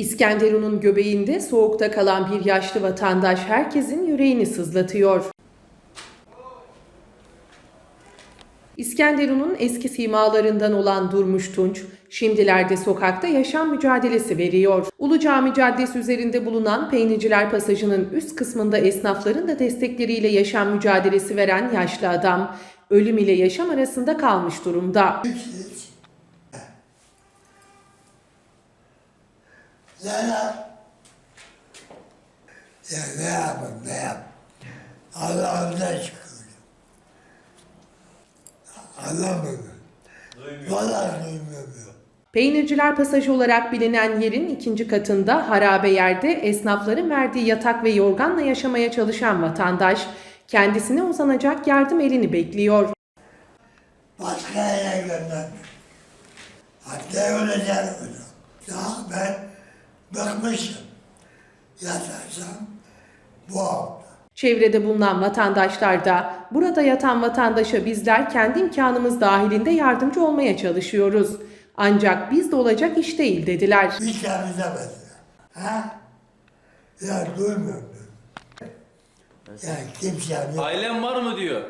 İskenderun'un göbeğinde soğukta kalan bir yaşlı vatandaş herkesin yüreğini sızlatıyor. İskenderun'un eski simalarından olan Durmuş Tunç, şimdilerde sokakta yaşam mücadelesi veriyor. Ulu Cami Caddesi üzerinde bulunan Peynirciler Pasajı'nın üst kısmında esnafların da destekleriyle yaşam mücadelesi veren yaşlı adam, ölüm ile yaşam arasında kalmış durumda. Neler? Ya ne yapayım ne yap? Allah'ımdan şükür. Anlamıyorum. Vallahi duymuyorum. Peynirciler Pasajı olarak bilinen yerin ikinci katında harabe yerde esnafların verdiği yatak ve yorganla yaşamaya çalışan vatandaş kendisine uzanacak yardım elini bekliyor. Başka yere göndermiş. Hatta öleceğim. Daha ben bıkmışım. Yatarsam bu hafta. Çevrede bulunan vatandaşlar da burada yatan vatandaşa bizler kendi imkanımız dahilinde yardımcı olmaya çalışıyoruz. Ancak bizde olacak iş değil dediler. Bir temizlemedi. Ha? Ya duymuyorum. Ya kimsem yok. Ailem var mı diyor.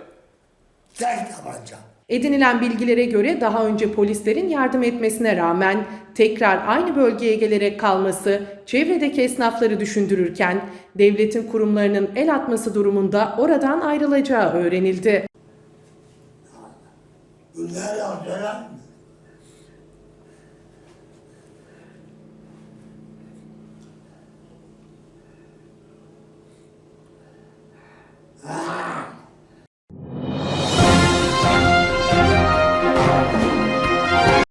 Tek tabanca. Edinilen bilgilere göre daha önce polislerin yardım etmesine rağmen tekrar aynı bölgeye gelerek kalması çevredeki esnafları düşündürürken devletin kurumlarının el atması durumunda oradan ayrılacağı öğrenildi. Mı?